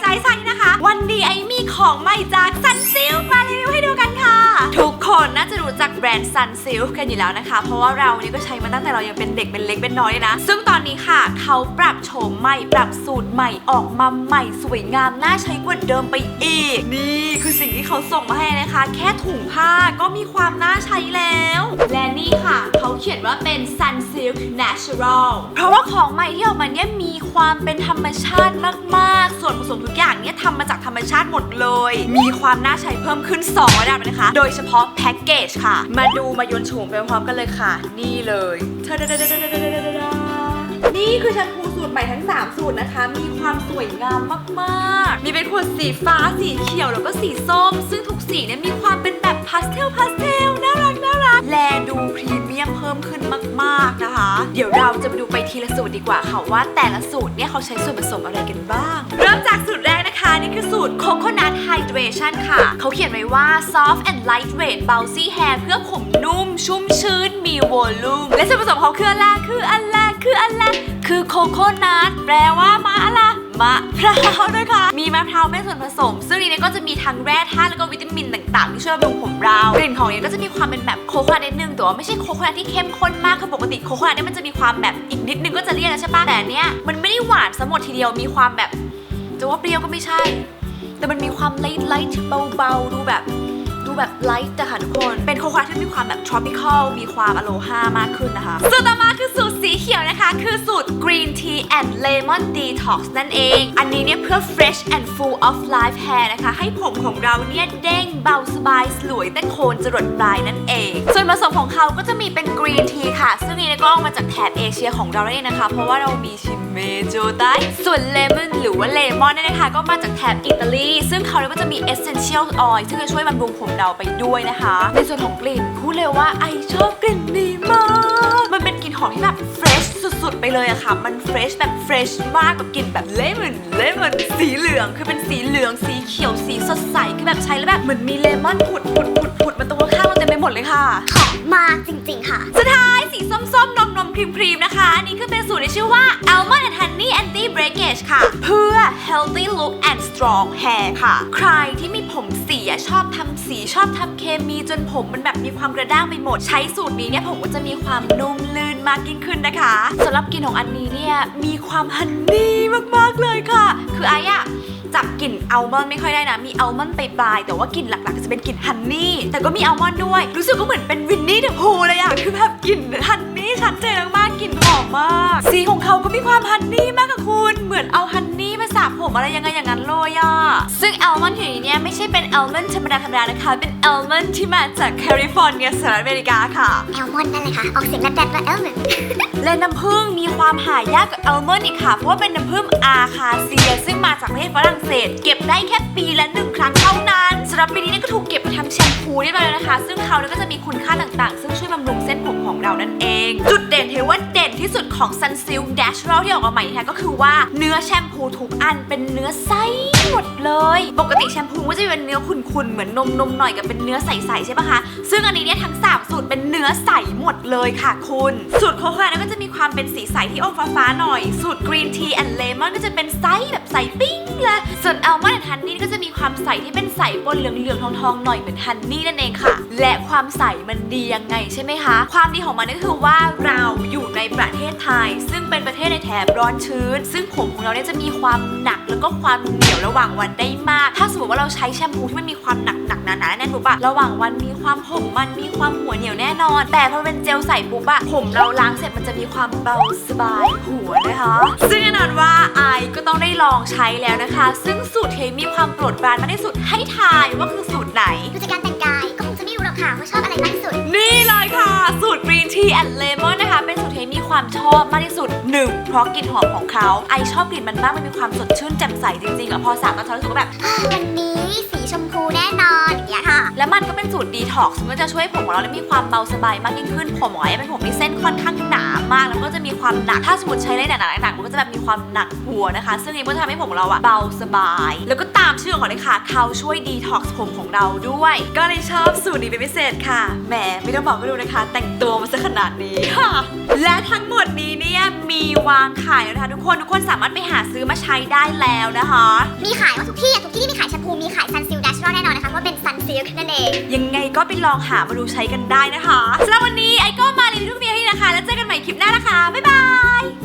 ไซส์ไซส์นะคะ วันนี้ไอมีของใหม่จากซันซิลมารีวิวให้ดูกันค่ะ ทุก คนน่าจะรู้จักแบรนด์ซันซิลกันอยู่แล้วนะคะ เพราะว่าเราเนี่ยก็ใช้มาตั้งแต่เรายังเป็นเด็กเป็นเล็กเป็นน้อยเลยนะ ซึ่งตอนนี้ค่ะ เขาปรับโฉมใหม่ ปรับสูตรใหม่ออกมาใหม่สวยงามน่าใช้กว่าเดิมไปอีก นี่คือสิ่งที่เขาส่งมาให้นะคะ แค่ถุงผ้าก็มีความน่าใช้แล้ว และนี่ค่ะ เขาเขียนว่าเป็น Sun Silk Natural เพราะว่าของใหม่ที่ออกมาเนี่ยมีความเป็นธรรมชาติมากๆ ส่วนผสมทุกอย่างเนี่ยทำมาจากธรรมชาติหมดเลย มีความน่าใช้เพิ่มขึ้น2ระดับเลยนะคะ โดยเฉพาะแพ็กเกจค่ะ มาดูมายนโฉมไปพร้อมกันเลยค่ะ นี่เลยเทาดาดาดาดาดาดาดานี่คือแชมพูสูตรใหม่ทั้ง 3 สูตรนะคะ มีความสวยงามมากๆ มีเป็นขวดสีฟ้าสีเขียวแล้วก็สีส้ม ซึ่งทุกสีเนี่ยมีความเป็นแบบพาสเทลพาสเทลน่ารักน่ารักแลดูพรีเมียมเพิ่มขึ้นมากๆนะคะ เดี๋ยวเราจะมาดูไปทีละสูตรดีกว่าค่ะว่าแต่ละสูตรเนี่ยเขาใช้ส่วนผสมอะไรกันบ้าง เริ่มจากสูตร Corporation ค่ะ เขาเขียนไว้ว่า soft and lightweight bouncy hair เพื่อผมนุ่ม ชุ่มชื้น มีวอลลุ่ม และส่วนผสมของคืออะไรคืออะไรคืออะไรคือโคโคนัทแปลว่ามาอะไรมะพร้าวนะคะ มีมะพร้าวเป็นส่วนผสม ซึ่งในนี้ก็จะมีทั้งแร่ธาตุแล้วก็วิตามินต่างๆ ที่ช่วยบำรุงผมเรากลิ่นของนี้ก็จะมีความเป็นแบบโคโคนัทนิดนึงแต่ว่าไม่ใช่โคโคนัทที่เข้มข้นมากคือปกติโคโคนัทเนี่ยมันจะมีความแบบอีกนิดนึงก็จะเลี่ยนแล้วใช่ปะแต่อันเนี้ยมันไม่ได้หวานซะหมดทีเดียวมีความแบบจะว่าเปรี้ยวก็ไม่ใช่ แต่มันมีความไลท์ไลท์เบาๆ ดูแบบ ดูแบบไลท์แต่ค่ะทุกคน เป็นโคคนัทที่มีความแบบ tropical มีความอโลฮามากขึ้นนะคะ สูตรต่อมาคือสูตรสีเขียวนะคะ คือสูตร green tea and lemon detox นั่นเอง อันนี้เนี่ยเพื่อ fresh and full of life hair นะคะ ให้ผมของเราเนี่ยเด้งเบาสบายสลวยแต่โคนจรดปลายนั่นเอง ส่วนผสมของเขาก็จะมีเป็น green tea ค่ะ ซึ่งนี่ก็เอามาจากแถบเอเชียของเราเองนะคะ เพราะว่าเรามีชิมเมโจไดส่วนเลมอนหรือว่าเลมอนเนี่ยนะคะก็มาจากแถบอิตาลี ซึ่งเขาเนี่ยก็จะมี essential oil ซึ่งจะช่วยบำรุงผมเราไปด้วยนะคะ ในส่วนของกลิ่นพูดเลยว่าไอชอบกลิ่นนี้มาก มันเป็นกลิ่นหอมที่แบบ fresh สุดๆ ไปเลยอะค่ะ มัน fresh แบบ fresh มากแบบกลิ่นแบบเลมอนเลมอนสีเหลืองคือเป็นสีเหลืองสีเขียวสีสดใสคือแบบใช้แล้วแบบเหมือนมีเลมอนผุดผุดผุดผุดมาตรงข้างเราเต็มไปหมดเลยค่ะหอมมากจริงๆค่ะ สุดท้ายสีส้มๆนมนมครีมครีมๆนะคะอันนี้คือเป็นสูตรที่ชื่อว่า Almond and Honey Anti Image ค่ะ เพื่อ healthy look and strong hair ค่ะ ใครที่มีผมสีอะชอบทำสีชอบทำเคมีจนผมมันแบบมีความกระด้างไปหมด ใช้สูตรนี้เนี่ยผมก็จะมีความนุ่มลื่นมากยิ่งขึ้นนะคะสำหรับกลิ่นของอันนี้เนี่ยมีความฮันนี่มากๆเลยค่ะ คือไอ้อะจับกลิ่นอัลมอนด์ไม่ค่อยได้นะ มีอัลมอนด์ไปปลาย แต่ว่ากลิ่นหลักๆ จะเป็นกลิ่นฮันนี่ แต่ก็มีอัลมอนด์ด้วย รู้สึกก็เหมือนเป็นวินนี่เดอะพูเลยอะคือแบบกลิ่นฮันนี่ชัดเจนมากๆกลิ่นหอมมาก สีของเขาก็มีความฮันนี่มากค่ะคุณ มาสระผมอะไรยังไงอย่างนั้นเลยอะซึ่งอัลมอนด์ที่อยู่ในนี้ไม่ใช่เป็นอัลมอนด์ธรรมดาธรรมดานะคะ เป็นอัลมอนด์ที่มาจากแคลิฟอร์เนียสหรัฐอเมริกาค่ะแอลมอนด์นั่นเลยค่ะ ออกเสียงแดดๆว่าแอลมอนด์และน้ำผึ้งมีความหายากกับอัลมอนด์อีกค่ะ เพราะว่าเป็นน้ำผึ้งอาคาเซีย ซึ่งมาจากประเทศฝรั่งเศส เก็บได้แค่ปีละหนึ่งครั้งเท่านั้นสำหรับปีนี้เนี่ยก็ถูกเก็บมาทำแชมพูเรียบร้อยแล้วนะคะ ซึ่งเขาเนี่ยก็จะมีคุณค่าต่างๆ ซึ่งช่วยบำรุงเส้นผมของเรานั่นเอง จุดเด่นเทว่าเด่นที่สุดของ Sunsilk Natural ที่ออกมาใหม่นะคะก็คือว่าเนื้อแชมพูทุกอันเป็นเนื้อใสหมดเลย ปกติแชมพูก็จะเป็นเนื้อขุ่นๆ เหมือนนมนมหน่อยกับเป็นเนื้อใสๆใช่ปะคะ ซึ่งอันนี้เนี่ยทั้งสามสูตรเป็นเนื้อใสหมดเลยค่ะคุณ สูตรโคคาเนี่ยก็จะมีความเป็นสีใสที่อมฟ้าๆหน่อย สูตรกรีนทีแอนด์เลมอนก็จะเป็นใสแบบ ใสปิ้งเลยส่วนอัลมอนด์แอนด์ฮันนี่ก็จะมีความใสที่เป็นใสปนเหลืองๆทองๆหน่อยเหมือนฮันนี่นั่นเองค่ะ และความใสมันดียังไงใช่ไหมคะ ความดีของมันก็คือว่าเราอยู่ในประเทศไทย ซึ่งเป็นประเทศในแถบร้อนชื้น ซึ่งผมของเราเนี่ยจะมีความหนักแล้วก็ความเหนียวระหว่างวันได้มาก ถ้าสมมติว่าเราใช้แชมพูที่มันมีความหนักหนักๆหนาๆแน่นปุ๊บอะระหว่างวันมีความผมมันมีความหัวเหนียวแน่นอน แต่พอเป็นเจลใสปุ๊บอะผมเราล้างเสร็จมันจะมีความเบาสบายหัวนะคะ ซึ่งแน่นอนว่าไอก็ต้องได้ลองใช้แล้วนะคะ ซึ่งสูตรเทมีความโปรดปรานมากที่สุดให้ทายว่าคือสูตรไหน ดูจากการแต่งกายก็คงจะไม่รู้หรอกค่ะว่าชอบอะไรมากที่สุด นี่เลยค่ะ สูตร Green Tea and Lemon นะคะ เป็นสูตรที่มีความชอบมากที่สุด 1. เพราะกลิ่นหอมของเขาไอชอบกลิ่นมันมากมันมีความสดชื่นแจ่มใสจริงๆอะพอสระตอนเช้ารู้สึกว่าแบบ วันนี้ มันก็เป็นสูตรดีท็อกซ์มันก็จะช่วยผมของเราได้มีความเบาสบายมากยิ่งขึ้น ผมของไอ้เป็นผมที่เส้นค่อนข้างหนามาก แล้วก็จะมีความหนัก ถ้าสมมติใช้ได้หนักๆหนักมันก็จะแบบมีความหนักหัวนะคะ ซึ่งนี่ก็ทำให้ผมของเราอะเบาสบาย แล้วก็ตามชื่อของเขาเลยค่ะเขาช่วยดีท็อกซ์ผมของเราด้วย ก็เลยชอบสูตรนี้เป็นพิเศษค่ะ แหมไม่ต้องบอกก็รู้นะคะ แต่งตัวมาซะขนาดนี้ค่ะ และทั้งหมดนี้เนี่ยมีวางขายแล้วนะคะ ทุกคนทุกคนสามารถไปหาซื้อมาใช้ได้แล้วนะคะ มีขายว่าทุกที่อะทุกที่ที่มีขายแชมพูมีขายซันซิล n ช u รัลแน่นอนนะคะเพราะเป็น ซิลนั่นเอง ยังไงก็ไปลองหามาดูใช้กันได้นะคะสำหรับวันนี้ไอก็มารีวิวทุกเมียที่นะคะ แล้วเจอกันใหม่คลิปหน้านะคะ บ๊ายบาย